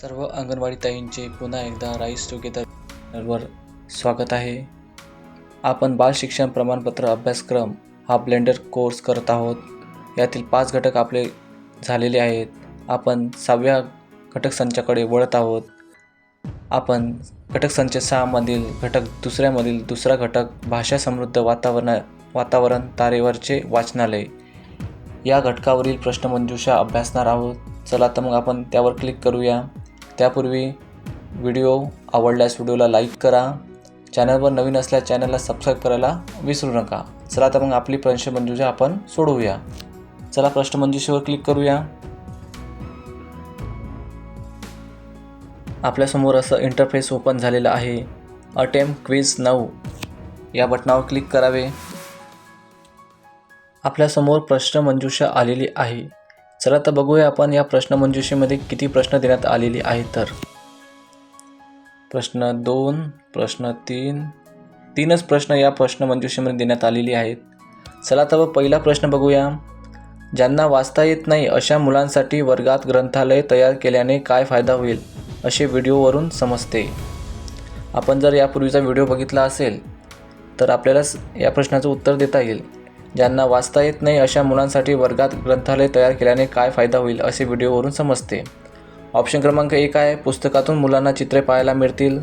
सर्व अंगणवाडी ताईंचे पुन्हा एकदा राईस टुगेदरवर स्वागत आहे. आपण बाल शिक्षण प्रमाणपत्र अभ्यासक्रम हा ब्लेंडर कोर्स करत आहोत. यातील पाच घटक आपले झालेले आहेत. आपण सहाव्या घटक संचाकडे वळत आहोत. आपण घटक संच सहामधील घटक दुसऱ्यामधील दुसरा घटक भाषा समृद्ध वातावरण वातावरण तारेवरचे वाचनालय. या घटकावरील प्रश्नमंजुषा अभ्यासणार आहोत. चला तर मग आपण त्यावर क्लिक करूया. त्यापूर्वी व्हिडिओ आवडल्यास व्हिडिओला लाईक करा. चॅनलवर नवीन असल्यास चॅनलला सबस्क्राईब करायला विसरू नका. चला तर मग आपली प्रश्नमंजुषा आपण सोडवूया. चला प्रश्नमंजुषेवर क्लिक करूया. आपल्यासमोर असं इंटरफेस ओपन झालेलं आहे. अटेम क्विज नऊ या बटनावर क्लिक करावे. आपल्यासमोर प्रश्नमंजुषा आलेली आहे. चला तर बघूया आपण या प्रश्नमंजुषेमध्ये किती प्रश्न देण्यात आलेले आहेत तर. प्रश्न दोन प्रश्न तीन तीनच प्रश्न या प्रश्नमंजुषेमध्ये देण्यात आलेले आहेत. चला तर पहिला प्रश्न बघूया. ज्यांना वाचता येत नाही अशा मुलांसाठी वर्गात ग्रंथालय तयार केल्याने काय फायदा होईल असे व्हिडिओवरून समजते. आपण जर यापूर्वीचा व्हिडिओ बघितला असेल तर आपल्याला या प्रश्नाचं उत्तर देता येईल. ज्यांना वाचता येत नाही अशा मुलांसाठी वर्गात ग्रंथालय तयार केल्याने काय फायदा होईल असे व्हिडिओवरून समजते. ऑप्शन क्रमांक एक आहे पुस्तकातून मुलांना चित्रे पाहायला मिळतील.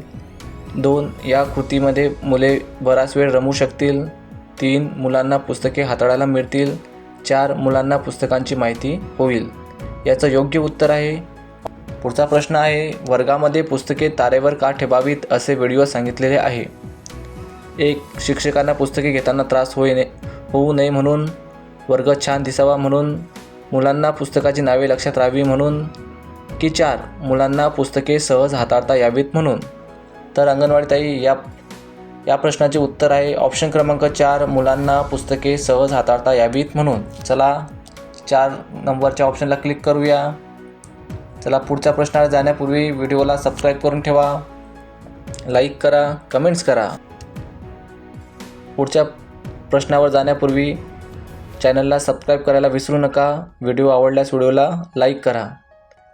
दोन या कृतीमध्ये मुले बराच वेळ रमू शकतील. तीन मुलांना पुस्तके हाताळायला मिळतील. चार मुलांना पुस्तकांची माहिती होईल. याचं योग्य उत्तर आहे. पुढचा प्रश्न आहे वर्गामध्ये पुस्तके तारेवर का ठेवावीत असे व्हिडिओ सांगितलेले आहे? एक शिक्षकांना पुस्तके घेताना त्रास होईने होऊ नये म्हणून वर्ग छान दिसावा म्हणून मुलांना पुस्तकाची नावे लक्षात राहावी म्हणून की चार मुलांना पुस्तके सहज हाताळता यावीत म्हणून. तर अंगणवाडीताई या या प्रश्नाचे उत्तर आहे ऑप्शन क्रमांक चार मुलांना पुस्तके सहज हाताळता यावीत म्हणून. चला चार नंबरच्या ऑप्शनला क्लिक करूया. चला पुढच्या प्रश्नाला जाण्यापूर्वी व्हिडिओला सबस्क्राईब करून ठेवा. लाईक करा कमेंट्स करा. पुढच्या प्रश्नावर जाण्यापूर्वी चॅनलला सबस्क्राईब करायला विसरू नका. व्हिडिओ आवडल्यास व्हिडिओला लाईक करा.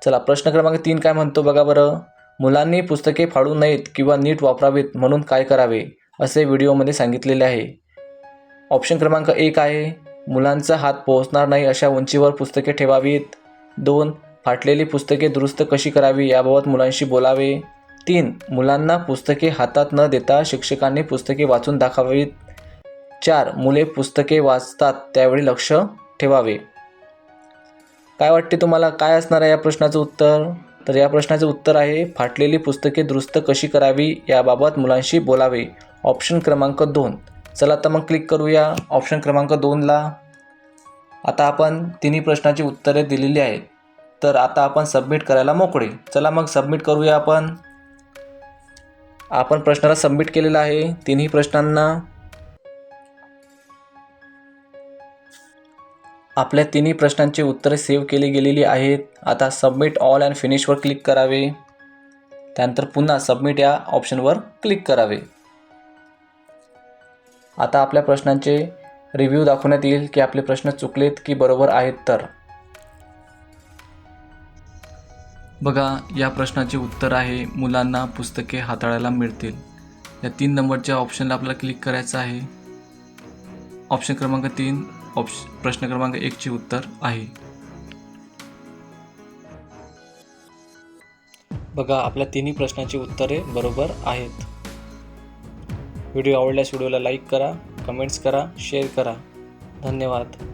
चला प्रश्न क्रमांक तीन काय म्हणतो बघा बरं. मुलांनी पुस्तके फाडू नयेत किंवा नीट वापरावीत म्हणून काय करावे असे व्हिडिओमध्ये सांगितलेले आहे. ऑप्शन क्रमांक एक आहे मुलांचा हात पोहोचणार नाही अशा उंचीवर पुस्तके ठेवावीत. दोन फाटलेली पुस्तके दुरुस्त कशी करावी याबाबत मुलांशी बोलावे. तीन मुलांना पुस्तके हातात न देता शिक्षकांनी पुस्तके वाचून दाखवावीत. चार मुले पुस्तके वाचतात त्यावेळी लक्ष ठेवावे. काय वाटते तुम्हाला? काय असणार आहे या प्रश्नाचं उत्तर? तर या प्रश्नाचं उत्तर आहे फाटलेली पुस्तके दुरुस्त कशी करावी याबाबत मुलांशी बोलावे. ऑप्शन क्रमांक दोन. चला तर मग क्लिक करूया. ऑप्शन क्रमांक दोनला आता आपण तिन्ही प्रश्नाची उत्तरे दिलेली आहेत. तर आता आपण सबमिट करायला मोकळे. चला मग सबमिट करूया आपण. आपण प्रश्नाला सबमिट केलेला आहे. तिन्ही प्रश्नांना आपल्या तिन्ही प्रश्नांची उत्तरे सेव्ह केली गेलेली आहेत. आता सबमिट ऑल अँड फिनिशवर क्लिक करावे. त्यानंतर पुन्हा सबमिट या ऑप्शनवर क्लिक करावे. आता आपल्या प्रश्नांचे रिव्ह्यू दाखवण्यात येईल की आपले प्रश्न चुकलेत की बरोबर आहेत तर. बघा या प्रश्नाचे उत्तर आहे मुलांना पुस्तके हाताळायला मिळतील. या तीन नंबरच्या ऑप्शनला आपल्याला क्लिक करायचं आहे. ऑप्शन क्रमांक तीन ऑप्श प्रश्न क्रमांक एकचे उत्तर आहे. बघा आपल्या तिन्ही प्रश्नाची उत्तरे बरोबर आहेत. व्हिडिओ आवडल्यास व्हिडिओला लाईक करा कमेंट्स करा शेअर करा. धन्यवाद.